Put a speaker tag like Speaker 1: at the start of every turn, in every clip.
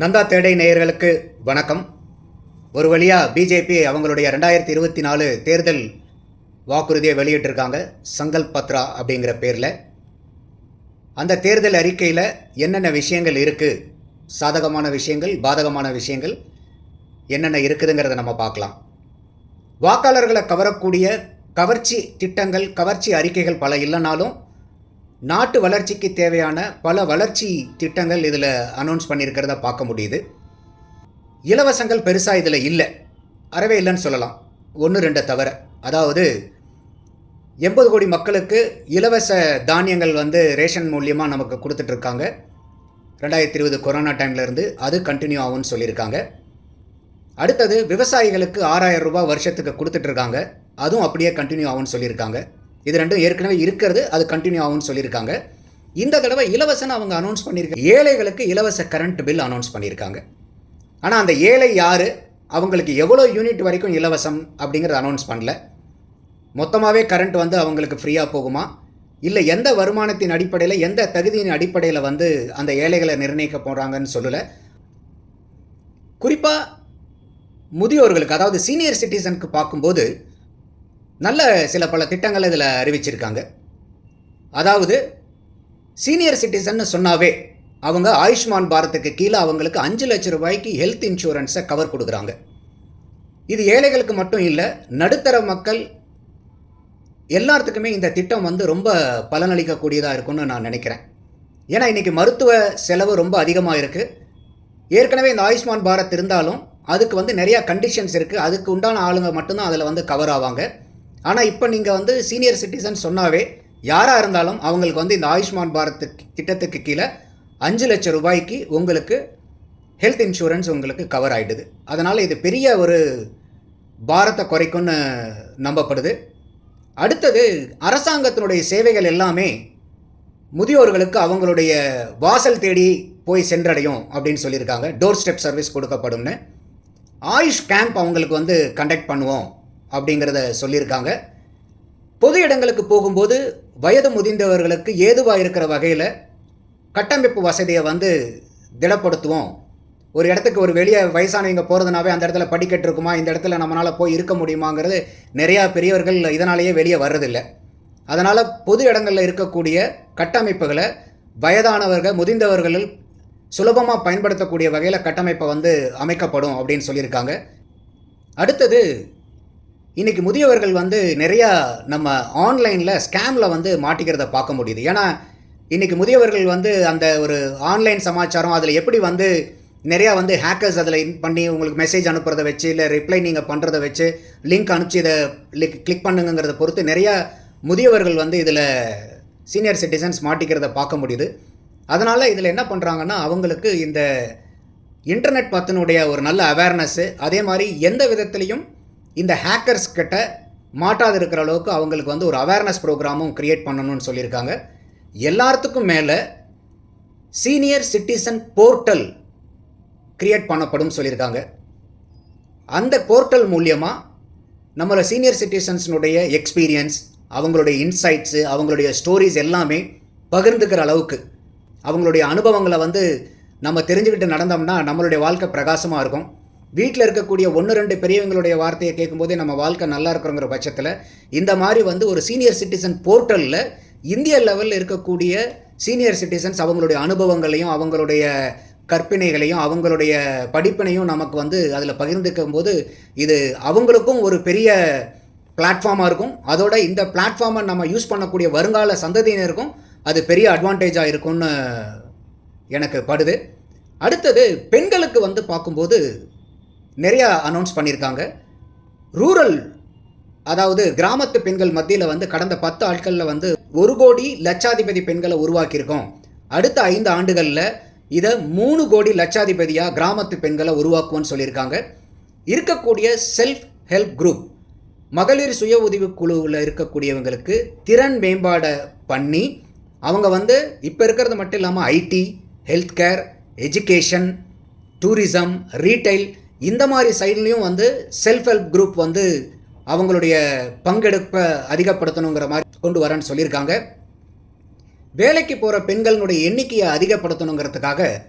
Speaker 1: நந்தா தேடை நேயர்களுக்கு வணக்கம். ஒரு வழியாக பிஜேபி அவங்களுடைய ரெண்டாயிரத்தி இருபத்தி நாலு தேர்தல் வாக்குறுதியை வெளியிட்டிருக்காங்க சங்கல் பத்ரா அப்படிங்கிற பேரில். அந்த தேர்தல் அறிக்கையில் என்னென்ன விஷயங்கள் இருக்குது சாதகமான விஷயங்கள் பாதகமான விஷயங்கள் என்னென்ன இருக்குதுங்கிறத நம்ம பார்க்கலாம். வாக்காளர்களை கவரக்கூடிய கவர்ச்சி திட்டங்கள் கவர்ச்சி அறிக்கைகள் பல இல்லைனாலும் நாட்டு வளர்ச்சிக்கு தேவையான பல வளர்ச்சி திட்டங்கள் இதில் அனௌன்ஸ் பண்ணியிருக்கிறத பார்க்க முடியுது. இலவசங்கள் பெருசாக இதில் இல்லை. அறவே இல்லைன்னு சொல்லலாம். ஒன்று ரெண்டை தவிர. அதாவது எண்பது கோடி மக்களுக்கு இலவச தானியங்கள் வந்து ரேஷன் மூலியமாக நமக்கு கொடுத்துட்ருக்காங்க ரெண்டாயிரத்தி இருபது கொரோனா டைம்லேருந்து அது கண்டினியூ ஆகும்னு சொல்லியிருக்காங்க. அடுத்தது விவசாயிகளுக்கு ஆறாயிரம் ரூபாய் வருஷத்துக்கு கொடுத்துட்ருக்காங்க அதுவும் அப்படியே கண்டினியூ ஆகும்னு சொல்லியிருக்காங்க. இது ரெண்டும் ஏற்கனவே இருக்கிறது அது கண்டினியூ ஆகும்னு சொல்லியிருக்காங்க. இந்த தடவை இலவசன்னு அவங்க அனௌன்ஸ் பண்ணியிருக்காங்க ஏழைகளுக்கு இலவச கரண்ட் பில் அனௌன்ஸ் பண்ணியிருக்காங்க. ஆனால் அந்த ஏழை யார்? அவங்களுக்கு எவ்வளோ யூனிட் வரைக்கும் இலவசம் அப்படிங்கிறத அனௌன்ஸ் பண்ணல. மொத்தமாகவே கரண்ட் வந்து அவங்களுக்கு ஃப்ரீயாக போகுமா? இல்லை எந்த வருமானத்தின் அடிப்படையில் எந்த தகுதியின் அடிப்படையில் வந்து அந்த ஏழைகளை நிர்ணயிக்க போகிறாங்கன்னு சொல்லலை. குறிப்பாக முதியோர்களுக்கு அதாவது சீனியர் சிட்டிசனுக்கு பார்க்கும்போது நல்ல சில பல திட்டங்கள் இதில் அறிவிச்சிருக்காங்க. அதாவது சீனியர் சிட்டிசன்னு சொன்னாவே அவங்க ஆயுஷ்மான் பாரத்துக்கு கீழே அவங்களுக்கு அஞ்சு லட்சம் ரூபாய்க்கு ஹெல்த் இன்சூரன்ஸை கவர் கொடுக்குறாங்க. இது ஏழைகளுக்கு மட்டும் இல்லை நடுத்தர மக்கள் எல்லாத்துக்குமே இந்த திட்டம் வந்து ரொம்ப பலனளிக்கக்கூடியதாக இருக்கும்னு நான் நினைக்கிறேன். ஏன்னா இன்றைக்கி மருத்துவ செலவு ரொம்ப அதிகமாக இருக்குது ஏற்கனவே இந்த ஆயுஷ்மான் பாரத் இருந்தாலும் அதுக்கு வந்து நிறையா கண்டிஷன்ஸ் இருக்குது அதுக்கு உண்டான ஆளுங்க மட்டும்தான் அதில் வந்து கவர் ஆவாங்க. ஆனால் இப்போ நீங்கள் வந்து சீனியர் சிட்டிசன் சொன்னாவே யாராக இருந்தாலும் அவங்களுக்கு வந்து இந்த ஆயுஷ்மான் பாரத் திட்டத்துக்கு கீழே அஞ்சு லட்சம் ரூபாய்க்கு உங்களுக்கு ஹெல்த் இன்சூரன்ஸ் உங்களுக்கு கவர் ஆகிடுது அதனால் இது பெரிய ஒரு பாரத்தை குறைக்கும்னு நம்பப்படுது. அடுத்தது அரசாங்கத்தினுடைய சேவைகள் எல்லாமே முதியோர்களுக்கு அவங்களுடைய வாசல் தேடி போய் சென்றடையும் அப்படின்னு சொல்லியிருக்காங்க. டோர் ஸ்டெப் சர்வீஸ் கொடுக்கப்படும்னு. ஆயுஷ் கேம்ப் அவங்களுக்கு வந்து கண்டக்ட் பண்ணுவோம். அப்படிங்கிறத சொல்லியிருக்காங்க. பொது இடங்களுக்கு போகும்போது வயது முதிர்ந்தவர்களுக்கு ஏதுவாக இருக்கிற வகையில் கட்டமைப்பு வசதியை வந்து திடப்படுத்துவோம். ஒரு இடத்துக்கு ஒரு வெளியே வயசானவங்க போகிறதுனாவே அந்த இடத்துல படிக்கட்டு இருக்குமா இந்த இடத்துல நம்மளால் போய் இருக்க முடியுமாங்கிறது நிறையா பெரியவர்கள் இதனாலேயே வெளியே வர்றதில்லை. அதனால் பொது இடங்களில் இருக்கக்கூடிய கட்டமைப்புகளை வயதானவர்கள் முதிர்ந்தவர்கள் சுலபமாக பயன்படுத்தக்கூடிய வகையில் கட்டமைப்பை வந்து அமைக்கப்படும் அப்படின்னு சொல்லியிருக்காங்க. அடுத்தது இன்றைக்கி முதியவர்கள் வந்து நிறையா நம்ம ஆன்லைனில் ஸ்கேமில் வந்து மாட்டிக்கிறத பார்க்க முடியுது. ஏன்னா இன்றைக்கி முதியவர்கள் வந்து அந்த ஒரு ஆன்லைன் சமாச்சாரம் அதில் எப்படி வந்து நிறையா வந்து ஹேக்கர்ஸ் அதில் இன் பண்ணி உங்களுக்கு மெசேஜ் அனுப்புறதை வச்சு இல்லை ரிப்ளை நீங்கள் பண்ணுறதை வச்சு லிங்க் அனுப்பிச்சு இதை கிளிக் பண்ணுங்கிறத பொறுத்து நிறையா முதியவர்கள் வந்து இதில் சீனியர் சிட்டிசன்ஸ் மாட்டிக்கிறத பார்க்க முடியுது. அதனால் இதில் என்ன பண்ணுறாங்கன்னா அவங்களுக்கு இந்த இன்டர்நெட் பற்றினுடைய ஒரு நல்ல அவேர்னஸ்ஸு அதே மாதிரி எந்த விதத்துலேயும் இந்த ஹேக்கர்ஸ் கிட்ட மாட்டாது இருக்கிற அளவுக்கு அவங்களுக்கு வந்து ஒரு அவேர்னஸ் ப்ரோக்ராமும் க்ரியேட் பண்ணணும்னு சொல்லியிருக்காங்க. எல்லாத்துக்கும் மேலே சீனியர் சிட்டிசன் போர்ட்டல் க்ரியேட் பண்ணப்படும் சொல்லியிருக்காங்க. அந்த போர்ட்டல் மூலியமாக நம்மளோட சீனியர் சிட்டிசன்ஸினுடைய எக்ஸ்பீரியன்ஸ் அவங்களுடைய இன்சைட்ஸு அவங்களுடைய ஸ்டோரிஸ் எல்லாமே பகிர்ந்துக்கிற அளவுக்கு அவங்களுடைய அனுபவங்களை வந்து நம்ம தெரிஞ்சுக்கிட்டு நடந்தோம்னா நம்மளுடைய வாழ்க்கை பிரகாசமாக இருக்கும். வீட்டில் இருக்கக்கூடிய ஒன்று ரெண்டு பெரியவங்களுடைய வார்த்தையை கேட்கும்போதே நம்ம வாழ்க்கை நல்லா இருக்கிறோங்கிற பட்சத்தில் இந்த மாதிரி வந்து ஒரு சீனியர் சிட்டிசன் போர்ட்டலில் இந்திய லெவலில் இருக்கக்கூடிய சீனியர் சிட்டிசன்ஸ் அவங்களுடைய அனுபவங்களையும் அவங்களுடைய கற்பினைகளையும் அவங்களுடைய படிப்பினையும் நமக்கு வந்து அதில் பகிர்ந்துக்கும் போது இது அவங்களுக்கும் ஒரு பெரிய பிளாட்ஃபார்மாக இருக்கும். அதோட இந்த பிளாட்ஃபார்மை நம்ம யூஸ் பண்ணக்கூடிய வருங்கால சந்ததியினருக்கும் அது பெரிய அட்வான்டேஜாக இருக்கும்னு எனக்கு படுது. அடுத்தது பெண்களுக்கு வந்து பார்க்கும்போது நிறையா அனௌன்ஸ் பண்ணியிருக்காங்க. ரூரல் அதாவது கிராமத்து பெண்கள் மத்தியில் வந்து கடந்த பத்து ஆட்களில் வந்து ஒரு கோடி லட்சாதிபதி பெண்களை உருவாக்கியிருக்கோம். அடுத்த ஐந்து ஆண்டுகளில் இதை மூணு கோடி லட்சாதிபதியாக கிராமத்து பெண்களை உருவாக்குவோன்னு சொல்லியிருக்காங்க. இருக்கக்கூடிய செல்ஃப் ஹெல்ப் குரூப் மகளிர் சுய உதவி குழுவில் இருக்கக்கூடியவங்களுக்கு திறன் மேம்பாடை பண்ணி அவங்க வந்து இப்போ இருக்கிறது மட்டும் இல்லாமல் IT health care education tourism retail இந்த மாதிரி சைட்லேயும் வந்து செல்ஃப் ஹெல்ப் குரூப் வந்து அவங்களுடைய பங்கெடுப்பை அதிகப்படுத்தணுங்கிற மாதிரி கொண்டு வரேன்னு சொல்லியிருக்காங்க. வேலைக்கு போகிற பெண்களினுடைய எண்ணிக்கையை அதிகப்படுத்தணுங்கிறதுக்காக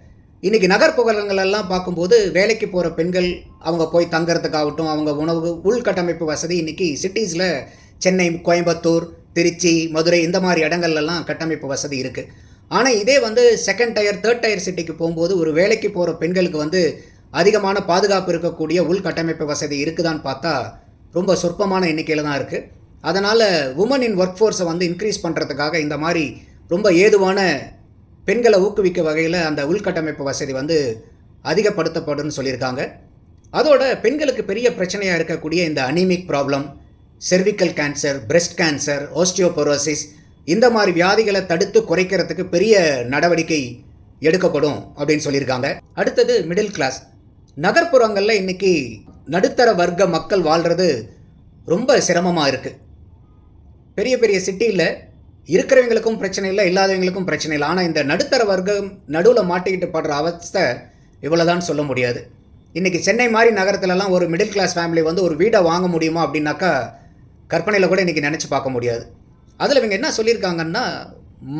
Speaker 1: இன்றைக்கி நகர்ப்புறங்கள் எல்லாம் பார்க்கும்போது வேலைக்கு போகிற பெண்கள் அவங்க போய் தங்கறதுக்காகட்டும் அவங்க உணவு உள்கட்டமைப்பு வசதி இன்றைக்கி சிட்டிஸில் சென்னை கோயம்புத்தூர் திருச்சி மதுரை இந்த மாதிரி இடங்கள்லாம் கட்டமைப்பு வசதி இருக்குது ஆனால் இதே வந்து செகண்ட் டயர் தேர்ட் டயர் சிட்டிக்கு போகும்போது ஒரு வேலைக்கு போகிற பெண்களுக்கு வந்து அதிகமான பாதுகாப்பு இருக்கக்கூடிய உள்கட்டமைப்பு வசதி இருக்குதான்னு பார்த்தா ரொம்ப சொற்பமான எண்ணிக்கையில் தான் இருக்குது அதனால் உமன் இன் ஒர்க் ஃபோர்ஸை வந்து இன்க்ரீஸ் பண்ணுறதுக்காக இந்த மாதிரி ரொம்ப ஏதுவான பெண்களை ஊக்குவிக்க வகையில் அந்த உள்கட்டமைப்பு வசதி வந்து அதிகப்படுத்தப்படும் சொல்லியிருக்காங்க. அதோட பெண்களுக்கு பெரிய பிரச்சனையாக இருக்கக்கூடிய இந்த anaemic problem cervical cancer breast cancer osteoporosis இந்த மாதிரி வியாதிகளை தடுத்து குறைக்கிறதுக்கு பெரிய நடவடிக்கை எடுக்கப்படும் அப்படின்னு சொல்லியிருக்காங்க. அடுத்தது மிடில் கிளாஸ் நகர்ப்புறங்களில் இன்னைக்கு நடுத்தர வர்க்க மக்கள் வாழ்கிறது ரொம்ப சிரமமாக இருக்குது பெரிய பெரிய சிட்டியில் இருக்கிறவங்களுக்கும் பிரச்சனை இல்லை இல்லாதவங்களுக்கும் பிரச்சனை இல்லை. ஆனால் இந்த நடுத்தர வர்க்கம் நடுவில் மாட்டிக்கிட்டு படுற அவஸ்தை இவ்வளோதான் சொல்ல முடியாது. இன்றைக்கி சென்னை மாதிரி நகரத்துலலாம் ஒரு மிடில் கிளாஸ் ஃபேமிலி வந்து ஒரு வீடை வாங்க முடியுமா அப்படின்னாக்கா கற்பனையில் கூட இன்றைக்கி நினச்சி பார்க்க முடியாது. அதில் இவங்க என்ன சொல்லியிருக்காங்கன்னா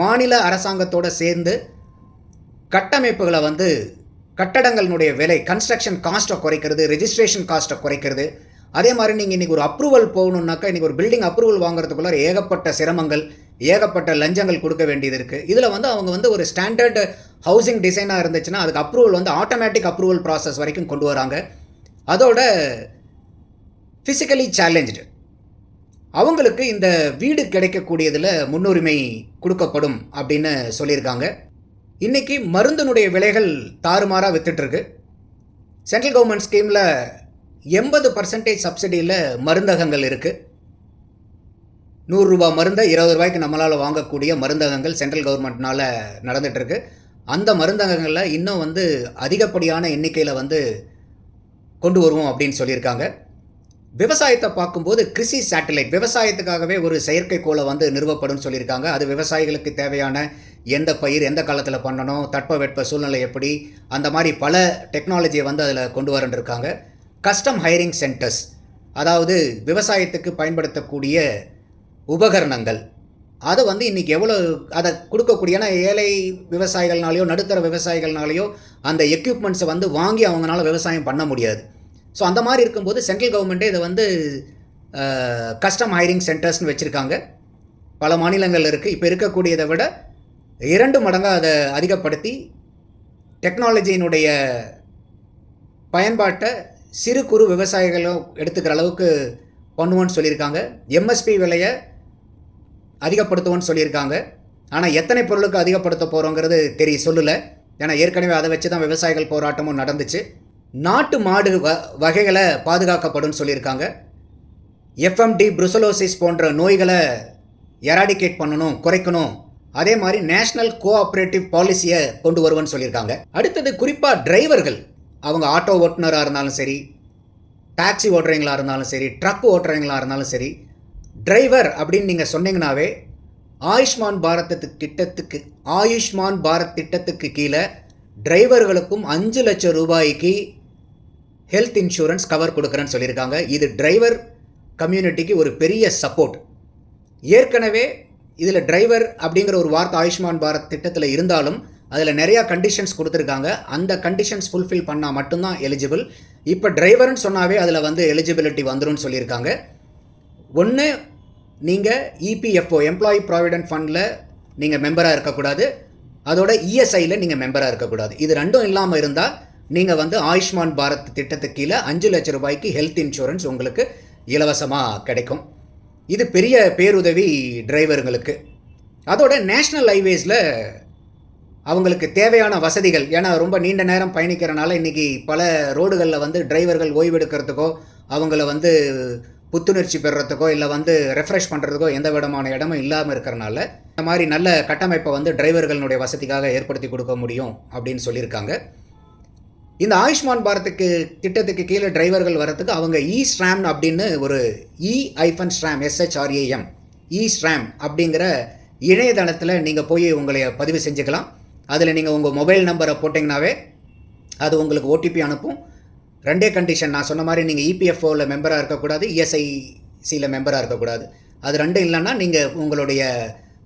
Speaker 1: மாநில அரசாங்கத்தோடு சேர்ந்து கட்டமைப்புகளை வந்து கட்டடங்களினுடைய விலை கன்ஸ்ட்ரக்ஷன் காஸ்ட்டை குறைக்கிறது ரெஜிஸ்ட்ரேஷன் காஸ்ட்டை குறைக்கிறது. அதே மாதிரி நீங்கள் இன்றைக்கி ஒரு அப்ரூவல் போகணுன்னாக்கா இன்றைக்கி ஒரு பில்டிங் அப்ரூவல் வாங்குறதுக்குள்ள ஏகப்பட்ட சிரமங்கள் ஏகப்பட்ட லஞ்சங்கள் கொடுக்க வேண்டியது இருக்குது இதில் வந்து அவங்க வந்து ஒரு ஸ்டாண்டர்டு ஹவுசிங் டிசைனாக இருந்துச்சுன்னா அதுக்கு அப்ரூவல் வந்து ஆட்டோமேட்டிக் அப்ரூவல் ப்ராசஸ் வரைக்கும் கொண்டு வராங்க. அதோட ஃபிசிக்கலி சேலஞ்சு அவங்களுக்கு இந்த வீடு கிடைக்கக்கூடியதில் முன்னுரிமை கொடுக்கப்படும் அப்படின்னு சொல்லியிருக்காங்க. இன்றைக்கி மருந்தினுடைய விலைகள் தாறுமாறாக வித்துட்ருக்கு சென்ட்ரல் கவர்மெண்ட் ஸ்கீமில் எண்பது பர்சன்டேஜ் சப்சிடியில் மருந்தகங்கள் இருக்குது நூறுரூபா மருந்தை இருபது ரூபாய்க்கு நம்மளால் வாங்கக்கூடிய மருந்தகங்கள் சென்ட்ரல் கவர்மெண்ட்னால் நடந்துகிட்ருக்கு அந்த மருந்தகங்களில் இன்னும் வந்து அதிகப்படியான எண்ணிக்கையில் வந்து கொண்டு வருவோம் அப்படின்னு சொல்லியிருக்காங்க. விவசாயத்தை பார்க்கும்போது கிருஷி சேட்டலைட் விவசாயத்துக்காகவே ஒரு செயற்கைக்கோளை வந்து நிறுவப்படும் சொல்லியிருக்காங்க. அது விவசாயிகளுக்கு தேவையான எந்த பயிர் எந்த காலத்தில் பண்ணணும் தட்பவெட்ப சூழ்நிலை எப்படி அந்த மாதிரி பல டெக்னாலஜியை வந்து அதில் கொண்டு வரன்றிருக்காங்க. கஸ்டம் ஹைரிங் சென்டர்ஸ் அதாவது விவசாயத்துக்கு பயன்படுத்தக்கூடிய உபகரணங்கள். அதை வந்து இன்றைக்கி எவ்வளோ அதை கொடுக்கக்கூடிய ஏன்னா ஏழை விவசாயிகள்னாலேயோ நடுத்தர விவசாயிகள்னாலேயோ அந்த எக்யூப்மெண்ட்ஸை வந்து வாங்கி அவங்களால விவசாயம் பண்ண முடியாது. ஸோ அந்த மாதிரி இருக்கும்போது சென்ட்ரல் கவர்மெண்ட்டே இதை வந்து கஸ்டம் ஹைரிங் சென்டர்ஸ்னு வச்சுருக்காங்க. பல மாநிலங்கள் இருக்குது இப்போ இருக்கக்கூடியதை விட இரண்டு மடங்காக அதை அதிகப்படுத்தி டெக்னாலஜியினுடைய பயன்பாட்டை சிறு குறு விவசாயிகளும் எடுத்துக்கிற அளவுக்கு பண்ணுவோன்னு சொல்லியிருக்காங்க. எம்எஸ்பி விலையை அதிகப்படுத்துவோன்னு சொல்லியிருக்காங்க. ஆனால் எத்தனை பொருளுக்கு அதிகப்படுத்த போகிறோங்கிறது தெரிய சொல்லலை. ஏன்னா ஏற்கனவே அதை வச்சு தான் விவசாயிகள் போராட்டமும் நடந்துச்சு. நாட்டு மாடு வ வகைகளை பாதுகாக்கப்படும் சொல்லியிருக்காங்க. எஃப்எம்டி புருசலோசிஸ் போன்ற நோய்களை எராடிகேட் பண்ணணும் குறைக்கணும் அதே மாதிரி நேஷ்னல் கோஆப்ரேட்டிவ் பாலிசியை கொண்டு வருவேன்னு சொல்லியிருக்காங்க. அடுத்தது குறிப்பாக டிரைவர்கள் அவங்க ஆட்டோ ஓட்டுநராக இருந்தாலும் சரி டாக்ஸி ஓட்டுறவங்களா இருந்தாலும் சரி ட்ரக் ஓட்டுறவங்களா இருந்தாலும் சரி டிரைவர் அப்படின்னு நீங்கள் சொன்னீங்கன்னாவே ஆயுஷ்மான் பாரத் திட்டத்துக்கு ஆயுஷ்மான் பாரத் திட்டத்துக்கு கீழே டிரைவர்களுக்கும் அஞ்சு லட்சம் ரூபாய்க்கு ஹெல்த் இன்சூரன்ஸ் கவர் கொடுக்குறேன்னு சொல்லியிருக்காங்க. இது டிரைவர் கம்யூனிட்டிக்கு ஒரு பெரிய சப்போர்ட் ஏற்கனவே இதில் டிரைவர் அப்படிங்கிற ஒரு வார்த்தை ஆயுஷ்மான் பாரத் திட்டத்தில் இருந்தாலும் அதில் நிறையா கண்டிஷன்ஸ் கொடுத்துருக்காங்க. அந்த கண்டிஷன்ஸ் ஃபுல்ஃபில் பண்ணால் மட்டும்தான் எலிஜிபிள் இப்போ டிரைவர்னு சொன்னாவே அதில் வந்து எலிஜிபிலிட்டி வந்துரும்னு சொல்லியிருக்காங்க. ஒன்று நீங்கள் இபிஎஃப்ஓ எம்ப்ளாயி ப்ராவிடென்ட் ஃபண்டில் நீங்கள் மெம்பராக இருக்கக்கூடாது. அதோட இஎஸ்ஐயில் நீங்கள் மெம்பராக இருக்கக்கூடாது. இது ரெண்டும் இல்லாமல் இருந்தால் நீங்கள் வந்து ஆயுஷ்மான் பாரத் திட்டத்துக்கு கீழே அஞ்சு லட்சம் ரூபாய்க்கு ஹெல்த் இன்சூரன்ஸ் உங்களுக்கு இலவசமாக கிடைக்கும். இது பெரிய பேருதவி டிரைவருங்களுக்கு அதோட நேஷ்னல் ஹைவேஸில் அவங்களுக்கு தேவையான வசதிகள் ஏன்னா ரொம்ப நீண்ட நேரம் பயணிக்கிறனால இன்றைக்கி பல ரோடுகளில் வந்து டிரைவர்கள் ஓய்வெடுக்கிறதுக்கோ அவங்கள வந்து புத்துணர்ச்சி பெறுறதுக்கோ இல்லை வந்து ரெஃப்ரெஷ் பண்ணுறதுக்கோ எந்த விதமான இடமும் இல்லாமல் இருக்கிறனால இந்த மாதிரி நல்ல கட்டமைப்பை வந்து டிரைவர்களுடைய வசதிக்காக ஏற்படுத்தி கொடுக்க முடியும் அப்படின்னு சொல்லியிருக்காங்க. இந்த ஆயுஷ்மான் பாரத்துக்கு திட்டத்துக்கு கீழே டிரைவர்கள் வரத்துக்கு அவங்க இ ஸ்ராம் அப்படின்னு ஒரு இ ஐஃபன் ஸ்ட்ராம் எஸ்ஹெச்ஆர்ஏஎம் இ ஸ்ட்ராம் அப்படிங்கிற இணையதளத்தில் நீங்கள் போய் உங்களை பதிவு செஞ்சுக்கலாம். அதில் நீங்கள் உங்கள் மொபைல் நம்பரை போட்டிங்கனாவே அது உங்களுக்கு ஓடிபி அனுப்பும். ரெண்டே கண்டிஷன் நான் சொன்ன மாதிரி நீங்கள் இபிஎஃப்ஓவில் மெம்பராக இருக்கக்கூடாது இஎஸ்ஐசியில் மெம்பராக இருக்கக்கூடாது. அது ரெண்டும் இல்லைன்னா நீங்கள் உங்களுடைய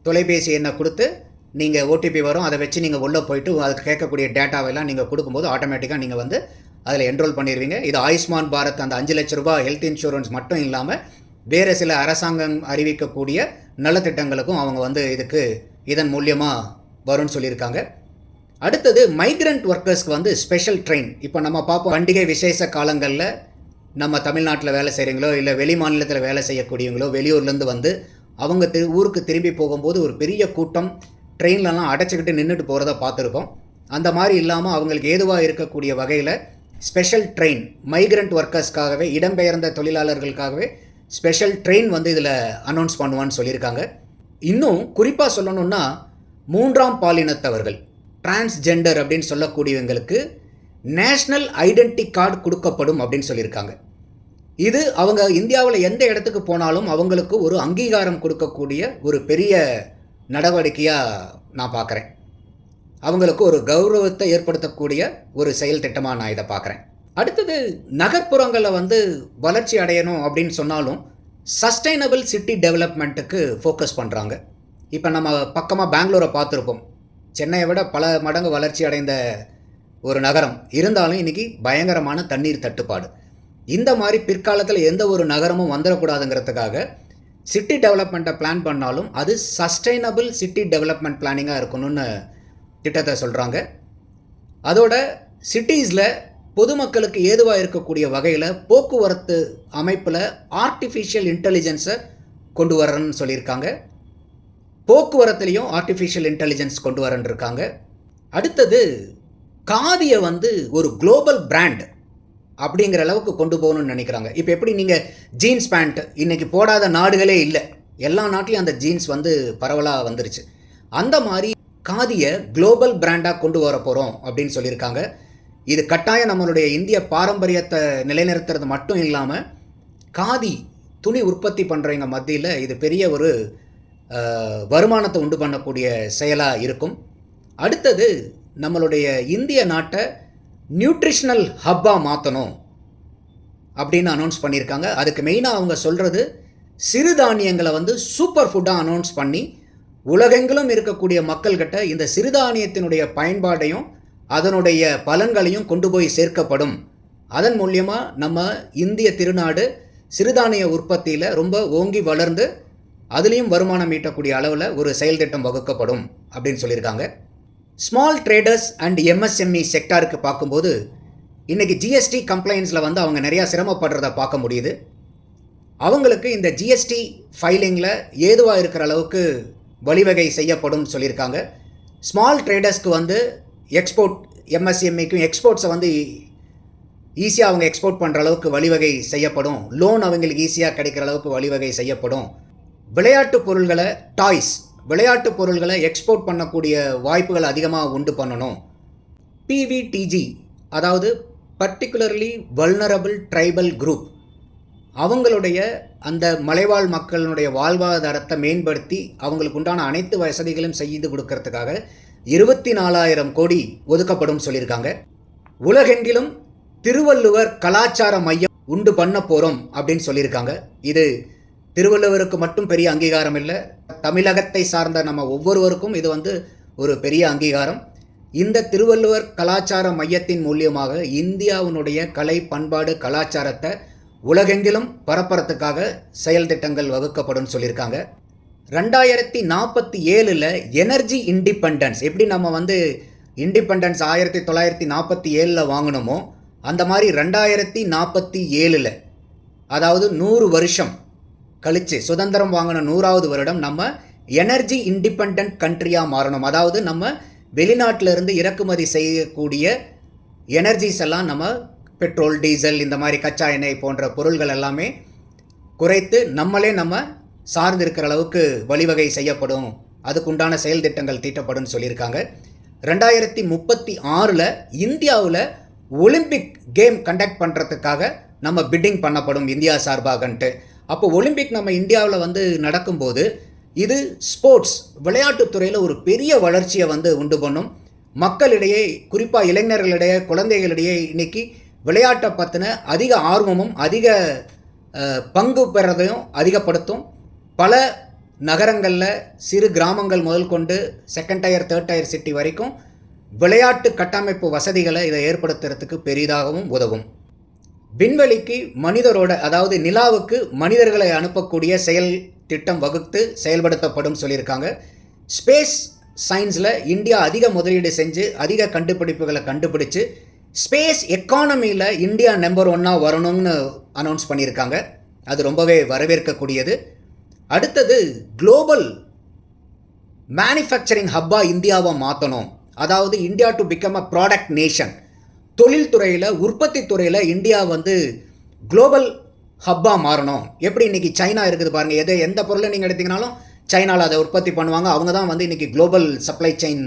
Speaker 1: தொலைபேசி எண்ணை கொடுத்து நீங்கள் ஓடிபி வரும் அதை வச்சு நீங்கள் உள்ளே போயிட்டு அதுக்கு கேட்கக்கூடிய டேட்டாவெல்லாம் நீங்கள் கொடுக்கும்போது ஆட்டோமேட்டிக்காக நீங்கள் வந்து அதில் என்ரோல் பண்ணிடுவீங்க இது ஆயுஷ்மான் பாரத் அந்த அஞ்சு லட்ச ரூபாய் ஹெல்த் இன்சூரன்ஸ் மட்டும் இல்லாமல் வேறு சில அரசாங்கம் அறிவிக்கக்கூடிய நலத்திட்டங்களுக்கும் அவங்க வந்து இதுக்கு இதன் மூலியமாக வரும்னு சொல்லியிருக்காங்க. அடுத்தது மைக்ரண்ட் ஒர்க்கர்ஸ்க்கு வந்து ஸ்பெஷல் ட்ரெயின் இப்போ நம்ம பார்ப்போம் பண்டிகை விசேஷ காலங்களில் நம்ம தமிழ்நாட்டில் வேலை செய்கிறீங்களோ இல்லை வெளி மாநிலத்தில் வேலை செய்யக்கூடியவங்களோ வெளியூர்லேருந்து வந்து அவங்க திரு ஊருக்கு திரும்பி போகும்போது ஒரு பெரிய கூட்டம் ட்ரெயின்லலாம் அடைச்சிக்கிட்டு நின்றுட்டு போகிறத பார்த்துருக்கோம் அந்த மாதிரி இல்லாமல் அவங்களுக்கு ஏதுவாக இருக்கக்கூடிய வகையில் ஸ்பெஷல் ட்ரெயின் மைக்ரண்ட் ஒர்க்கர்ஸ்க்காகவே இடம்பெயர்ந்த தொழிலாளர்களுக்காகவே ஸ்பெஷல் ட்ரெயின் வந்து இதில் அனௌன்ஸ் பண்ணுவான்னு சொல்லியிருக்காங்க. இன்னும் குறிப்பாக சொல்லணும்னா மூன்றாம் பாலினத்தவர்கள் டிரான்ஸ்ஜெண்டர் அப்படின்னு சொல்லக்கூடியவங்களுக்கு நேஷ்னல் ஐடென்டி கார்டு கொடுக்கப்படும் அப்படின்னு சொல்லியிருக்காங்க. இது அவங்க இந்தியாவில் எந்த இடத்துக்கு போனாலும் அவங்களுக்கு ஒரு அங்கீகாரம் கொடுக்கக்கூடிய ஒரு பெரிய நடவடிக்கையாக நான் பார்க்குறேன் அவங்களுக்கு ஒரு கௌரவத்தை ஏற்படுத்தக்கூடிய ஒரு செயல் திட்டமாக நான் இதை பார்க்குறேன் அடுத்தது நகர்ப்புறங்களில் வந்து வளர்ச்சி அடையணும் அப்படின்னு சொன்னாலும் சஸ்டைனபிள் சிட்டி டெவலப்மெண்ட்டுக்கு ஃபோக்கஸ் பண்ணுறாங்க இப்போ நம்ம பக்கமாக பெங்களூரை பார்த்துருப்போம். சென்னையை விட பல மடங்கு வளர்ச்சி அடைந்த ஒரு நகரம். இருந்தாலும் இன்றைக்கி பயங்கரமான தண்ணீர் தட்டுப்பாடு. இந்த மாதிரி பிற்காலத்தில் எந்த ஒரு நகரமும் வந்துடக்கூடாதுங்கிறதுக்காக சிட்டி டெவலப்மெண்ட்டை பிளான் பண்ணாலும் அது சஸ்டைனபிள் சிட்டி டெவலப்மெண்ட் பிளானிங்காக இருக்கணும்னு திட்டத்தை சொல்கிறாங்க அதோட சிட்டிஸில் பொதுமக்களுக்கு ஏதுவாக இருக்கக்கூடிய வகையில் போக்குவரத்து அமைப்பில் ஆர்டிஃபிஷியல் இன்டெலிஜென்ஸை கொண்டு வரேன்னு சொல்லியிருக்காங்க. போக்குவரத்துலேயும் ஆர்டிஃபிஷியல் இன்டெலிஜென்ஸ் கொண்டு வரேன்னு இருக்காங்க அடுத்தது காதியை வந்து ஒரு குளோபல் பிராண்ட் அப்படிங்கிற அளவுக்கு கொண்டு போகணும்னு நினைக்கிறாங்க. இப்போ எப்படி நீங்கள் ஜீன்ஸ் பேண்ட் இன்றைக்கி போடாத நாடுகளே இல்லை. எல்லா நாட்டிலையும் அந்த ஜீன்ஸ் வந்து பரவலாக வந்துருச்சு. அந்த மாதிரி காதியை குளோபல் பிராண்டாக கொண்டு வர போகிறோம் அப்படின்னு சொல்லியிருக்காங்க. இது கட்டாயம் நம்மளுடைய இந்திய பாரம்பரியத்தை நிலைநிறுத்துறது மட்டும் இல்லாமல் காதி துணி உற்பத்தி பண்ணுறவங்க மத்தியில் இது பெரிய ஒரு வருமானத்தை உண்டு பண்ணக்கூடிய செயலாக இருக்கும். அடுத்தது நம்மளுடைய இந்திய நாட்டை நியூட்ரிஷனல் ஹப்பாக மாற்றணும் அப்படின்னு அனௌன்ஸ் பண்ணியிருக்காங்க. அதுக்கு மெயினாக அவங்க சொல்கிறது சிறுதானியங்களை வந்து சூப்பர் ஃபுட்டாக அனௌன்ஸ் பண்ணி உலகெங்கிலும் இருக்கக்கூடிய மக்கள்கிட்ட இந்த சிறுதானியத்தினுடைய பயன்பாட்டையும் அதனுடைய பலன்களையும் கொண்டு போய் சேர்க்கப்படும். அதன் மூலியமாக நம்ம இந்திய திருநாடு சிறுதானிய உற்பத்தியில் ரொம்ப ஓங்கி வளர்ந்து அதுலேயும் வருமானம் ஈட்டக்கூடிய அளவில் ஒரு செயல் திட்டம் வகுக்கப்படும் அப்படின்னு சொல்லியிருக்காங்க. ஸ்மால் ட்ரேடர்ஸ் அண்ட் எம்எஸ்எம்இ செக்டாருக்கு பார்க்கும்போது இன்றைக்கி ஜிஎஸ்டி கம்ப்ளைண்ட்ஸில் வந்து அவங்க நிறையா சிரமப்படுறத பார்க்க முடியுது. அவங்களுக்கு இந்த ஜிஎஸ்டி ஃபைலிங்கில் ஏதுவாக இருக்கிற அளவுக்கு வழிவகை செய்யப்படும் சொல்லியிருக்காங்க. ஸ்மால் ட்ரேடர்ஸ்க்கு வந்து எக்ஸ்போர்ட் எம்எஸ்எம்இக்கும் எக்ஸ்போர்ட்ஸை வந்து ஈஸியாக அவங்க எக்ஸ்போர்ட் பண்ணுற அளவுக்கு வழிவகை செய்யப்படும். லோன் அவங்களுக்கு ஈஸியாக கிடைக்கிற அளவுக்கு வழிவகை செய்யப்படும். விளையாட்டு பொருள்களை டாய்ஸ் விளையாட்டு பொருள்களை எக்ஸ்போர்ட் பண்ணக்கூடிய வாய்ப்புகள் அதிகமாக உண்டு பண்ணணும். பிவிடிஜி அதாவது பர்டிகுலர்லி வல்னரபிள் ட்ரைபல் குரூப் அவங்களுடைய அந்த மலைவாழ் மக்களினுடைய வாழ்வாதாரத்தை மேம்படுத்தி அவங்களுக்கு உண்டான அனைத்து வசதிகளும் செய்து கொடுக்கறதுக்காக இருபத்தி நாலாயிரம் கோடி ஒதுக்கப்படும் சொல்லியிருக்காங்க. உலகெங்கிலும் திருவள்ளுவர் கலாச்சார மையம் உண்டு பண்ண போகிறோம் அப்படின்னு சொல்லியிருக்காங்க. இது திருவள்ளுவருக்கு மட்டும் பெரிய அங்கீகாரம் இல்லை. தமிழகத்தை சார்ந்த நம்ம ஒவ்வொருவருக்கும் இது வந்து ஒரு பெரிய அங்கீகாரம். இந்த திருவள்ளுவர் கலாச்சார மையத்தின் மூலியமாக இந்தியாவினுடைய கலை பண்பாடு கலாச்சாரத்தை உலகெங்கிலும் பரப்புறதுக்காக செயல் திட்டங்கள் வகுக்கப்படும் சொல்லியிருக்காங்க. ரெண்டாயிரத்தி நாற்பத்தி ஏழில் எனர்ஜி இண்டிபெண்டன்ஸ் எப்படி நம்ம வந்து இண்டிபெண்டன்ஸ் ஆயிரத்தி தொள்ளாயிரத்தி நாற்பத்தி ஏழில் வாங்கினோமோ அந்த மாதிரி ரெண்டாயிரத்தி நாற்பத்தி ஏழில் அதாவது நூறு வருஷம் கழித்து சுதந்திரம் வாங்கின நூறாவது வருடம் நம்ம எனர்ஜி இண்டிபெண்ட் கண்ட்ரியாக மாறணும். அதாவது நம்ம வெளிநாட்டிலிருந்து இறக்குமதி செய்யக்கூடிய எனர்ஜிஸ் எல்லாம் நம்ம பெட்ரோல் டீசல் இந்த மாதிரி கச்சா எண்ணெய் போன்ற பொருள்கள் எல்லாமே குறைத்து நம்மளே நம்ம சார்ந்து இருக்கிற அளவுக்கு வழிவகை செய்யப்படும். அதுக்குண்டான செயல் திட்டங்கள் தீட்டப்படும் சொல்லியிருக்காங்க. ரெண்டாயிரத்தி முப்பத்தி ஆறில் இந்தியாவில் ஒலிம்பிக் கேம் கண்டக்ட் பண்ணுறதுக்காக நம்ம பிட்டிங் பண்ணப்படும். இந்தியா சார்பாகன்ட்டு. அப்போ ஒலிம்பிக் நம்ம இந்தியாவில் வந்து நடக்கும்போது இது ஸ்போர்ட்ஸ் விளையாட்டுத் துறையில் ஒரு பெரிய வளர்ச்சியை வந்து உண்டு பண்ணும். மக்களிடையே குறிப்பாக இளைஞர்களிடையே குழந்தைகளிடையே இன்னைக்கு விளையாட்டை பற்றின அதிக ஆர்வமும் அதிக பங்கு பெறதையும் அதிகப்படுத்தும். பல நகரங்களில் சிறு கிராமங்கள் முதல் கொண்டு second tier third tier city வரைக்கும் விளையாட்டு கட்டமைப்பு வசதிகளை இதை ஏற்படுத்துறதுக்கு பெரிதாகவும் உதவும். விண்வெளிக்கு மனிதரோட அதாவது நிலாவுக்கு மனிதர்களை அனுப்பக்கூடிய செயல் திட்டம் வகுத்து செயல்படுத்தப்படும் சொல்லியிருக்காங்க. ஸ்பேஸ் சயின்ஸில் இந்தியா அதிக முதலீடு செஞ்சு அதிக கண்டுபிடிப்புகளை கண்டுபிடிச்சு ஸ்பேஸ் எக்கானமியில் இந்தியா நம்பர் ஒன்னாக வரணும்னு அனௌன்ஸ் பண்ணியிருக்காங்க. அது ரொம்பவே வரவேற்கக்கூடியது. அடுத்தது குளோபல் மேனுஃபேக்சரிங் ஹப்பாக இந்தியாவை மாற்றணும் அதாவது India to become a product nation தொழில்துறையில் உற்பத்தி துறையில் இந்தியா வந்து குளோபல் ஹப்பாக மாறணும். எப்படி இன்றைக்கி சைனா இருக்குது பாருங்கள் எது எந்த பொருளை நீங்கள் எடுத்தீங்கனாலும் சைனாவில் அதை உற்பத்தி பண்ணுவாங்க. அவங்க தான் வந்து இன்றைக்கி குளோபல் சப்ளை செயின்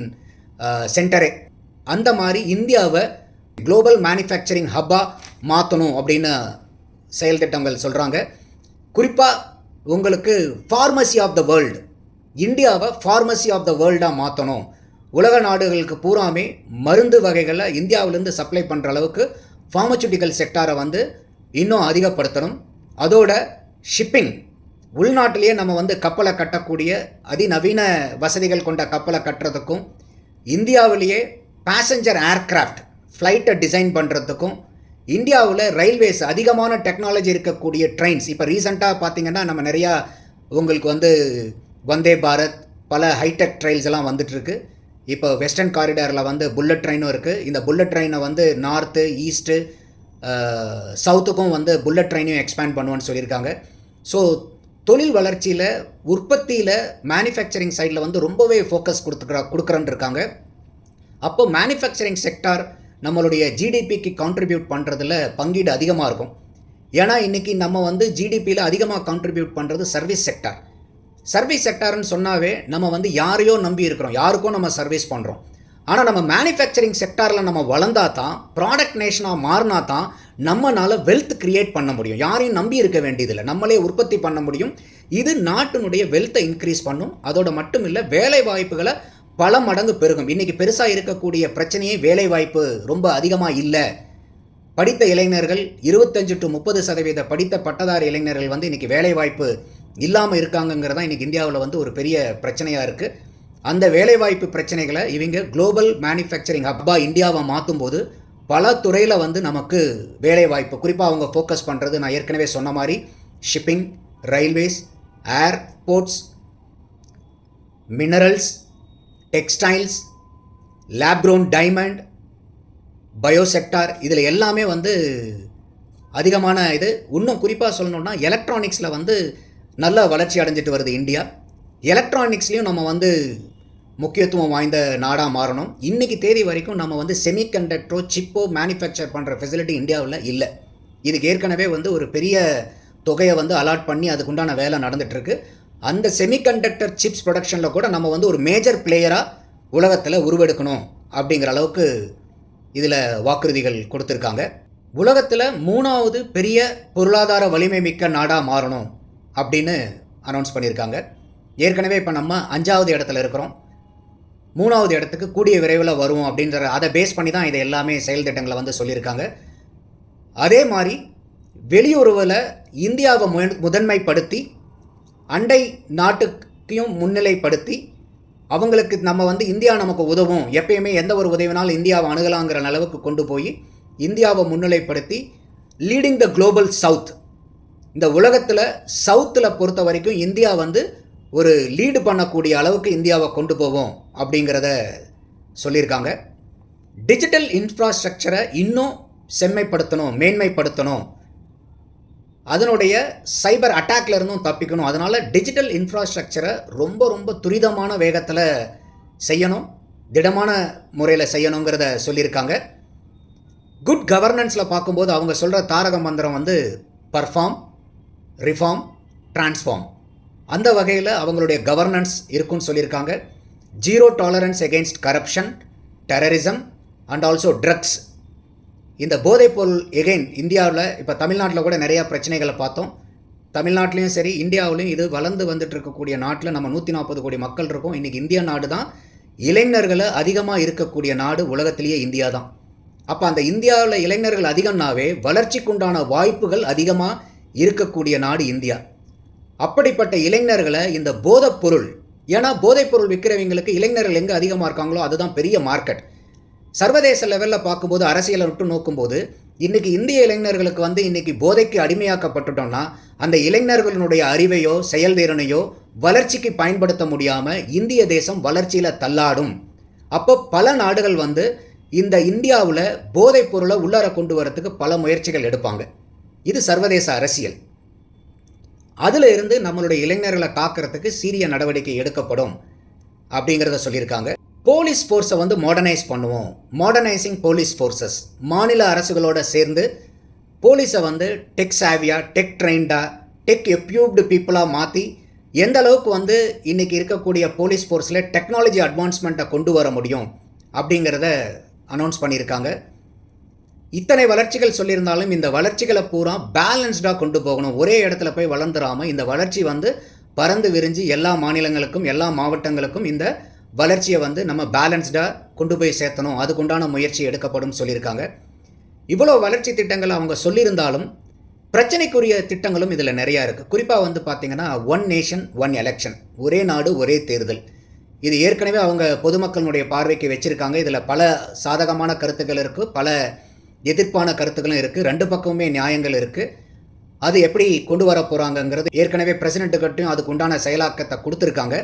Speaker 1: சென்டரே. அந்த மாதிரி இந்தியாவை குளோபல் மேனுஃபேக்சரிங் ஹப்பாக மாற்றணும் அப்படின்னு செயல் திட்டங்கள் சொல்கிறாங்க குறிப்பாக உங்களுக்கு ஃபார்மசி ஆஃப் த வேர்ல்டு இந்தியாவை ஃபார்மசி ஆஃப் த வேர்ல்டாக மாற்றணும் உலக நாடுகளுக்கு பூராமே மருந்து வகைகளை இந்தியாவிலேருந்து சப்ளை பண்ணுற அளவுக்கு ஃபார்மசூட்டிக்கல் செக்டாரை வந்து இன்னும் அதிகப்படுத்தணும். அதோட ஷிப்பிங் உள்நாட்டிலேயே நம்ம வந்து கப்பலை கட்டக்கூடிய அதிநவீன வசதிகள் கொண்ட கப்பலை கட்டுறதுக்கும் இந்தியாவிலேயே பேசஞ்சர் ஏர்க்ராஃப்ட் ஃப்ளைட்டை டிசைன் பண்ணுறதுக்கும் இந்தியாவில் ரயில்வேஸ் அதிகமான டெக்னாலஜி இருக்கக்கூடிய ட்ரெயின்ஸ் இப்போ ரீசெண்டாக பார்த்தீங்கன்னா நம்ம நிறையா உங்களுக்கு வந்து வந்தே பாரத் பல ஹைடெக் ட்ரெயில்ஸ் எல்லாம் வந்துட்டுருக்கு இப்போ வெஸ்டர்ன் காரிடாரில் வந்து புல்லட் ட்ரெயினும் இருக்குது இந்த புல்லட் ட்ரெயினை வந்து நார்த்து ஈஸ்ட்டு சவுத்துக்கும் வந்து புல்லட் ட்ரெயினையும் எக்ஸ்பேண்ட் பண்ணுவோன்னு சொல்லியிருக்காங்க. ஸோ தொழில் வளர்ச்சியில் உற்பத்தியில் மேனுஃபேக்சரிங் சைடில் வந்து ரொம்பவே ஃபோக்கஸ் கொடுத்துக்கிறா கொடுக்குறன்னு இருக்காங்க. அப்போ மேனுஃபேக்சரிங் செக்டார் நம்மளுடைய ஜிடிபிக்கு கான்ட்ரிபியூட் பண்ணுறதுல பங்கீடு அதிகமாக இருக்கும். ஏன்னா இன்றைக்கி நம்ம வந்து ஜிடிபியில் அதிகமாக கான்ட்ரிபியூட் பண்ணுறது சர்வீஸ் செக்டார் சர்வீஸ் செக்டார்னு சொன்னாவே நம்ம வந்து யாரையோ நம்பி இருக்கிறோம். யாருக்கும் நம்ம சர்வீஸ் பண்ணுறோம் ஆனால் நம்ம மேனுஃபேக்சரிங் செக்டாரில் நம்ம வளர்ந்தா தான் ப்ராடக்ட் நேஷனாக மாறினா தான் நம்மளால் வெல்த் க்ரியேட் பண்ண முடியும். யாரையும் நம்பி இருக்க வேண்டியதில்லை. நம்மளே உற்பத்தி பண்ண முடியும். இது நாட்டினுடைய வெல்த்தை இன்க்ரீஸ் பண்ணும். அதோட மட்டும் இல்லை வேலை வாய்ப்புகளை பல மடங்கு பெருகும். இன்றைக்கி பெருசாக இருக்கக்கூடிய பிரச்சனையே வேலை வாய்ப்பு ரொம்ப அதிகமாக இல்லை. படித்த இளைஞர்கள் இருபத்தஞ்சு டு முப்பது சதவீத படித்த பட்டதாரி இளைஞர்கள் வந்து இன்றைக்கி வேலை வாய்ப்பு இல்லாமல் இருக்காங்கங்கிறது தான் இன்றைக்கி இந்தியாவில் வந்து ஒரு பெரிய பிரச்சனையாக இருக்குது அந்த வேலைவாய்ப்பு பிரச்சனைகளை இவங்க குளோபல் மேனுஃபேக்சரிங் ஹப்பாக இந்தியாவை மாற்றும் போது பல துறையில் வந்து நமக்கு வேலைவாய்ப்பு குறிப்பாக அவங்க ஃபோக்கஸ் பண்ணுறது நான் ஏற்கனவே சொன்ன மாதிரி shipping railways airports minerals textiles லேப்ரோன் diamond bio sector இதில் எல்லாமே வந்து அதிகமான இது. இன்னும் குறிப்பாக சொல்லணுன்னா எலக்ட்ரானிக்ஸில் வந்து நல்லா வளர்ச்சி அடைஞ்சிட்டு வருது இந்தியா. எலக்ட்ரானிக்ஸ்லேயும் நம்ம வந்து முக்கியத்துவம் வாய்ந்த நாடாக மாறணும். இன்றைக்கி தேதி வரைக்கும் நம்ம வந்து செமிகண்டக்டரோ சிப்போ மேனுஃபேக்சர் பண்ணுற ஃபெசிலிட்டி இந்தியாவில் இல்லை. இதுக்கு ஏற்கனவே வந்து ஒரு பெரிய தொகையை வந்து அலாட் பண்ணி அதுக்குண்டான வேலை நடந்துகிட்ருக்கு அந்த செமிகண்டக்டர் சிப்ஸ் ப்ரொடக்ஷனில் கூட நம்ம வந்து ஒரு மேஜர் பிளேயராக உலகத்தில் உருவெடுக்கணும் அப்படிங்கிற அளவுக்கு இதில் வாக்குறுதிகள் கொடுத்துருக்காங்க. உலகத்தில் மூணாவது பெரிய பொருளாதார வலிமை மிக்க நாடாக மாறணும். அப்படின்னு அனௌன்ஸ் பண்ணியிருக்காங்க. ஏற்கனவே இப்போ நம்ம அஞ்சாவது இடத்துல இருக்கிறோம். மூணாவது இடத்துக்கு கூடிய விரைவில் வரும் அப்படின்ற அதை பேஸ் பண்ணி தான் இதை எல்லாமே செயல் திட்டங்களை வந்து சொல்லியிருக்காங்க. அதே மாதிரி வெளியுறவில் இந்தியாவை மு முதன்மைப்படுத்தி அண்டை நாட்டுக்கையும் முன்னிலைப்படுத்தி அவங்களுக்கு நம்ம வந்து இந்தியா நமக்கு உதவும் எப்பயுமே எந்த ஒரு உதவினாலும் இந்தியாவை அணுகலாங்கிற அளவுக்கு கொண்டு போய் இந்தியாவை முன்னிலைப்படுத்தி லீடிங் த குளோபல் சவுத் இந்த உலகத்தில் சவுத்தில் பொறுத்த வரைக்கும் இந்தியா வந்து ஒரு லீடு பண்ணக்கூடிய அளவுக்கு இந்தியாவை கொண்டு போவோம் அப்படிங்கிறத சொல்லியிருக்காங்க. டிஜிட்டல் இன்ஃப்ராஸ்ட்ரக்சரை இன்னும் செம்மைப்படுத்தணும் மேன்மைப்படுத்தணும். அதனுடைய சைபர் அட்டாக்லேருந்தும் தப்பிக்கணும். அதனால் டிஜிட்டல் இன்ஃப்ராஸ்ட்ரக்சரை ரொம்ப ரொம்ப துரிதமான வேகத்தில் செய்யணும் திடமான முறையில் செய்யணுங்கிறத சொல்லியிருக்காங்க. குட் கவர்னன்ஸில் பார்க்கும்போது அவங்க சொல்கிற தாரக மந்திரம் வந்து பர்ஃபார்ம் ரிஃபார்ம் ட்ரான்ஸ்ஃபார்ம் அந்த வகையில் அவங்களுடைய கவர்னன்ஸ் இருக்குன்னு சொல்லியிருக்காங்க. Zero tolerance against corruption terrorism and also drugs இந்த போதைப்பொருள் எகெயின் இந்தியாவில் இப்போ தமிழ்நாட்டில் கூட நிறையா பிரச்சனைகளை பார்த்தோம். தமிழ்நாட்டிலையும் சரி இந்தியாவிலையும் இது வளர்ந்து வந்துட்டு இருக்கக்கூடிய நாட்டில் நம்ம நூற்றி நாற்பது கோடி மக்கள் இருக்கோம். இன்றைக்கி இந்திய நாடு தான் இளைஞர்களை அதிகமாக இருக்கக்கூடிய நாடு உலகத்திலேயே இந்தியா தான். அப்போ அந்த இந்தியாவில் இளைஞர்கள் அதிகம்னாவே வளர்ச்சிக்குண்டான வாய்ப்புகள் அதிகமாக இருக்கக்கூடிய நாடு இந்தியா. அப்படிப்பட்ட இளைஞர்களை இந்த போதைப்பொருள் ஏன்னா போதைப்பொருள் விற்கிறவங்களுக்கு இளைஞர்கள் எங்கே அதிகமாக இருக்காங்களோ அதுதான் பெரிய மார்க்கெட் சர்வதேச லெவலில் பார்க்கும்போது அரசியலை விட்டு நோக்கும்போது இன்றைக்கி இந்திய இளைஞர்களுக்கு வந்து இன்றைக்கி போதைக்கு அடிமையாக்கப்பட்டுட்டோம்னா அந்த இளைஞர்களினுடைய அறிவையோ செயல்திறனையோ வளர்ச்சிக்கு பயன்படுத்த முடியாமல் இந்திய தேசம் வளர்ச்சியில் தள்ளாடும். அப்போ பல நாடுகள் வந்து இந்த இந்தியாவில் போதைப் பொருளை உள்ளார கொண்டு வரத்துக்கு பல முயற்சிகள் எடுப்பாங்க. இது சர்வதேச அரசியல். அதில் இருந்து நம்மளுடைய இளைஞர்களை காக்கிறதுக்கு சீரிய நடவடிக்கை எடுக்கப்படும் அப்படிங்கிறத சொல்லியிருக்காங்க. போலீஸ் ஃபோர்ஸை வந்து மாடர்னைஸ் பண்ணுவோம். மாடர்னைசிங் போலீஸ் ஃபோர்ஸஸ் மாநில அரசுகளோட சேர்ந்து போலீஸை வந்து டெக் சாவியா டெக் ட்ரெயின்டா டெக் எப்யூப்டு பீப்புளாக மாற்றி எந்த அளவுக்கு வந்து இன்றைக்கி இருக்கக்கூடிய போலீஸ் ஃபோர்ஸில் டெக்னாலஜி அட்வான்ஸ்மெண்ட்டை கொண்டு வர முடியும் அப்படிங்கிறத அனௌன்ஸ் பண்ணியிருக்காங்க. இத்தனை வளர்ச்சிகள் சொல்லியிருந்தாலும் இந்த வளர்ச்சிகளை பூரா பேலன்ஸ்டாக கொண்டு போகணும். ஒரே இடத்துல போய் வளர்ந்துடாமல் இந்த வளர்ச்சி வந்து பறந்து விரிஞ்சு எல்லா மாநிலங்களுக்கும் எல்லா மாவட்டங்களுக்கும் இந்த வளர்ச்சியை வந்து நம்ம பேலன்ஸ்டாக கொண்டு போய் சேர்த்தணும். அதுக்குண்டான முயற்சி எடுக்கப்படும் சொல்லியிருக்காங்க. இவ்வளோ வளர்ச்சி திட்டங்கள் அவங்க சொல்லியிருந்தாலும் பிரச்சனைக்குரிய திட்டங்களும் இதில் நிறையா இருக்குது குறிப்பாக வந்து பார்த்திங்கன்னா ஒன் நேஷன் ஒன் எலெக்ஷன் ஒரே நாடு ஒரே தேர்தல். இது ஏற்கனவே அவங்க பொதுமக்களுடைய பார்வைக்கு வச்சுருக்காங்க. இதில் பல சாதகமான கருத்துக்கள் இருக்குது பல எதிர்ப்பான கருத்துக்களும் இருக்குது ரெண்டு பக்கமுமே நியாயங்கள் இருக்குது அது எப்படி கொண்டு வர போகிறாங்கங்கிறது ஏற்கனவே பிரசிடென்ட்டுக்கிட்டையும் அதுக்கு உண்டான செயலாக்கத்தை கொடுத்துருக்காங்க.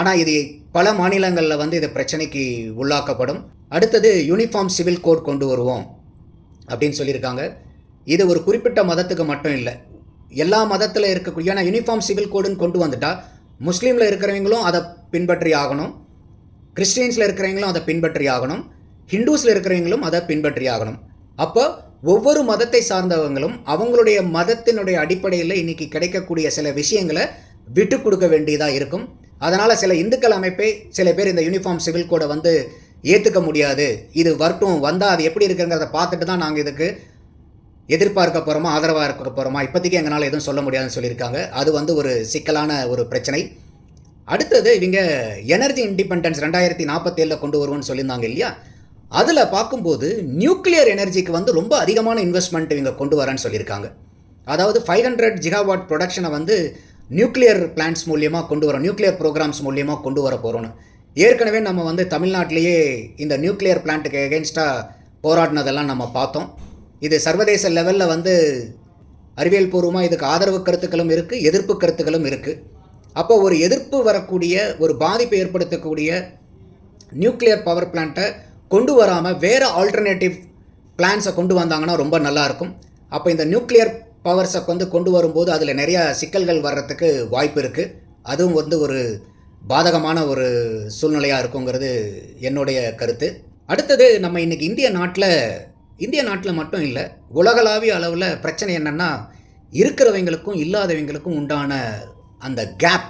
Speaker 1: ஆனால் இது பல மாநிலங்களில் வந்து இது பிரச்சனைக்கு உள்ளாக்கப்படும். அடுத்தது யூனிஃபார்ம் சிவில் கோட் கொண்டு வருவோம் அப்படின்னு சொல்லியிருக்காங்க. இது ஒரு குறிப்பிட்ட மதத்துக்கு மட்டும் இல்லை. எல்லா மதத்தில் இருக்கக்கூடிய ஏன்னா யூனிஃபார்ம் சிவில் கோடுன்னு கொண்டு வந்துட்டால் முஸ்லீமில் இருக்கிறவங்களும் அதை பின்பற்றி ஆகணும். கிறிஸ்டியன்ஸில் இருக்கிறவங்களும் அதை பின்பற்றி ஆகணும். ஹிந்துஸில் இருக்கிறவங்களும் அதை பின்பற்றி ஆகணும். அப்போ ஒவ்வொரு மதத்தை சார்ந்தவங்களும் அவங்களுடைய மதத்தினுடைய அடிப்படையில் இன்னைக்கு கிடைக்கக்கூடிய சில விஷயங்களை விட்டு கொடுக்க வேண்டியதாக இருக்கும். அதனால் சில இந்துக்கள் அமைப்பை சில பேர் இந்த யூனிஃபார்ம் சிவில் கோடை வந்து ஏற்றுக்க முடியாது. இது வரட்டும் வந்தால் அது எப்படி இருக்குங்கிறத பார்த்துட்டு தான் நாங்கள் இதுக்கு எதிர்பார்க்க போகிறோமா ஆதரவாக இருக்க போகிறோமா இப்போதைக்கு எங்களால் எதுவும் சொல்ல முடியாதுன்னு சொல்லியிருக்காங்க. அது வந்து ஒரு சிக்கலான ஒரு பிரச்சனை. அடுத்தது இவங்க எனர்ஜி இண்டிபெண்டன்ஸ் ரெண்டாயிரத்தி நாற்பத்தேழில் கொண்டு வருவோம்னு சொல்லியிருந்தாங்க இல்லையா? அதில் பார்க்கும்போது நியூக்ளியர் எனர்ஜிக்கு வந்து ரொம்ப அதிகமான இன்வெஸ்ட்மெண்ட் இவங்க கொண்டு வரேன்னு சொல்லியிருக்காங்க. அதாவது ஃபைவ் ஹண்ட்ரட் ஜிகாவாட் ப்ரொடக்ஷனை வந்து நியூக்ளியர் பிளான்ஸ் மூலியமாக கொண்டு வரோம் நியூக்ளியர் ப்ரோக்ராம்ஸ் மூலியமாக கொண்டு வர போகிறோன்னு ஏற்கனவே நம்ம வந்து தமிழ்நாட்டிலேயே இந்த நியூக்ளியர் பிளான்ட்டுக்கு எகென்ஸ்டாக போராடினதெல்லாம் நம்ம பார்த்தோம். இது சர்வதேச லெவலில் வந்து அறிவியல் பூர்வமாக இதுக்கு ஆதரவு கருத்துக்களும் இருக்குது எதிர்ப்பு கருத்துக்களும் இருக்குது அப்போ ஒரு எதிர்ப்பு வரக்கூடிய ஒரு பாதிப்பை ஏற்படுத்தக்கூடிய நியூக்ளியர் பவர் பிளான்ட்டை கொண்டு வராமல் வேறு ஆல்டர்னேட்டிவ் பிளான்ஸை கொண்டு வந்தாங்கன்னா ரொம்ப நல்லாயிருக்கும். அப்போ இந்த நியூக்ளியர் பவர்ஸை வந்து கொண்டு வரும்போது அதில் நிறையா சிக்கல்கள் வர்றதுக்கு வாய்ப்பு இருக்குது அதுவும் வந்து ஒரு பாதகமான ஒரு சூழ்நிலையாக இருக்குங்கிறது என்னுடைய கருத்து. அடுத்தது நம்ம இன்றைக்கி இந்திய நாட்டில் இந்திய நாட்டில் மட்டும் இல்லை உலகளாவிய அளவில் பிரச்சனை என்னென்னா இருக்கிறவங்களுக்கும் இல்லாதவங்களுக்கும் உண்டான அந்த கேப்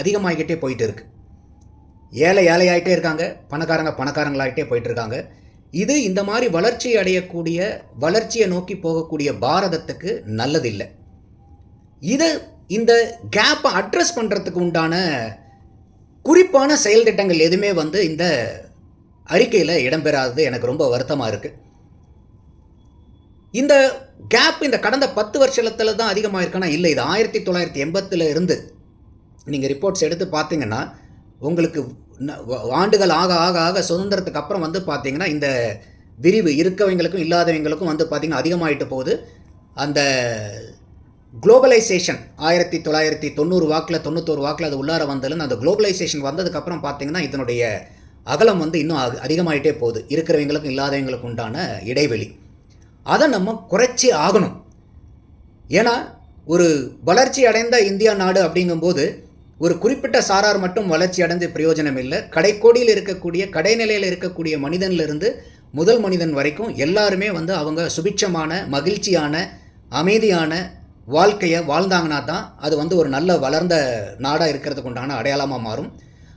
Speaker 1: அதிகமாகிக்கிட்டே போயிட்டு இருக்குது ஏழை ஏழையாயிட்டே இருக்காங்க பணக்காரங்க பணக்காரங்களாகிட்டே போயிட்டுருக்காங்க. இது இந்த மாதிரி வளர்ச்சி அடையக்கூடிய வளர்ச்சியை நோக்கி போகக்கூடிய பாரதத்துக்கு நல்லதில்லை. இது இந்த கேப்பை அட்ரஸ் பண்ணுறதுக்கு உண்டான குறிப்பான செயல் திட்டங்கள் எதுவுமே வந்து இந்த அறிக்கையில் இடம்பெறாதது எனக்கு ரொம்ப வருத்தமாக இருக்குது இந்த கேப் இந்த கடந்த பத்து வருஷத்தில் தான் அதிகமாக இருக்குன்னா இல்லை இது ஆயிரத்தி தொள்ளாயிரத்தி எண்பத்தில் இருந்து நீங்கள் ரிப்போர்ட்ஸ் எடுத்து பார்த்தீங்கன்னா உங்களுக்கு ஆண்டுகள் ஆக ஆக ஆக சுதந்திரத்துக்கு அப்புறம் வந்து பார்த்தீங்கன்னா இந்த விரிவு இருக்கவங்களுக்கும் இல்லாதவங்களுக்கும் வந்து பார்த்திங்கன்னா அதிகமாகிட்டு போகுது. அந்த குளோபலைசேஷன் ஆயிரத்தி தொள்ளாயிரத்தி தொண்ணூறு வாக்கில் தொண்ணூத்தோரு வாக்கில் அது உள்ளார வந்ததுலேருந்து அந்த குளோபலைசேஷன் வந்ததுக்கப்புறம் பார்த்தீங்கன்னா இதனுடைய அகலம் வந்து இன்னும் அதிகமாகிட்டே போகுது. இருக்கிறவங்களுக்கும் இல்லாதவங்களுக்கும் உண்டான இடைவெளி. அதை நம்ம குறைச்சி ஆகணும். ஏன்னா ஒரு வளர்ச்சி அடைந்த இந்தியா நாடு அப்படிங்கும்போது ஒரு குறிப்பிட்ட சாரார் மட்டும் வளர்ச்சி அடைஞ்ச பிரயோஜனம் இல்லை. கடைக்கோடியில் இருக்கக்கூடிய கடைநிலையில் இருக்கக்கூடிய மனிதன்லேருந்து முதல் மனிதன் வரைக்கும் எல்லாருமே வந்து அவங்க சுபிட்சமான மகிழ்ச்சியான அமைதியான வாழ்க்கையை வாழ்ந்தாங்கன்னா தான் அது வந்து ஒரு நல்ல வளர்ந்த நாடாக இருக்கிறதுக்கு உண்டான அடையாளமாக மாறும்.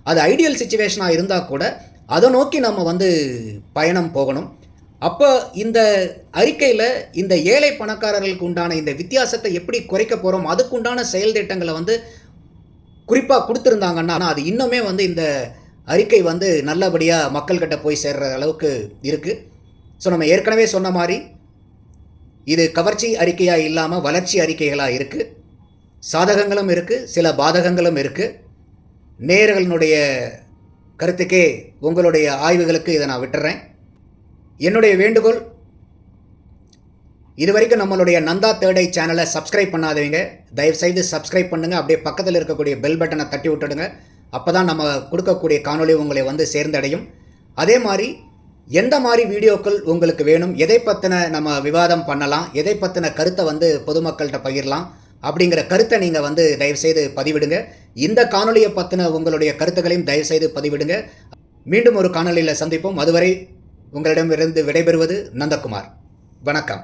Speaker 1: அது ஐடியல் சுச்சுவேஷனாக இருந்தால் கூட அதை நோக்கி நம்ம வந்து பயணம் போகணும். அப்போ இந்த அறிக்கையில் இந்த ஏழை பணக்காரர்களுக்கு உண்டான இந்த வித்தியாசத்தை எப்படி குறைக்க போகிறோம் அதுக்குண்டான செயல் திட்டங்களை வந்து குறிப்பாக கொடுத்துருந்தாங்கன்னா அது இன்னுமே வந்து இந்த அறிக்கை வந்து நல்லபடியாக மக்கள்கிட்ட போய் சேர்ற அளவுக்கு இருக்குது ஸோ நம்ம ஏற்கனவே சொன்ன மாதிரி இது கவர்ச்சி அறிக்கையாக இல்லாமல் வளர்ச்சி அறிக்கைகளாக இருக்குது சாதகங்களும் இருக்குது சில பாதகங்களும் இருக்குது நேயர்களுடைய கருத்துக்கே உங்களுடைய ஆய்வுகளுக்கு இதை நான் விட்டுறேன். என்னுடைய வேண்டுகோள் இது வரைக்கும் நம்மளுடைய நந்தா தேர்டை சேனலை சப்ஸ்கிரைப் பண்ணாதவங்க தயவுசெய்து சப்ஸ்கிரைப் பண்ணுங்கள் அப்படியே பக்கத்தில் இருக்கக்கூடிய பெல் பட்டனை தட்டி விட்டுடுங்க. அப்போ தான் நம்ம கொடுக்கக்கூடிய காணொளி உங்களை வந்து சேர்ந்தடையும். அதே மாதிரி எந்த மாதிரி வீடியோக்கள் உங்களுக்கு வேணும் எதை பற்றின நம்ம விவாதம் பண்ணலாம் எதை பற்றின கருத்தை வந்து பொதுமக்கள்கிட்ட பகிரலாம் அப்படிங்கிற கருத்தை நீங்கள் வந்து தயவுசெய்து பதிவிடுங்க. இந்த காணொலியை பற்றின உங்களுடைய கருத்துக்களையும் தயவுசெய்து பதிவிடுங்க. மீண்டும் ஒரு காணொளியில் சந்திப்போம். அதுவரை உங்களிடமிருந்து விடைபெறுவது நந்தகுமார். வணக்கம்.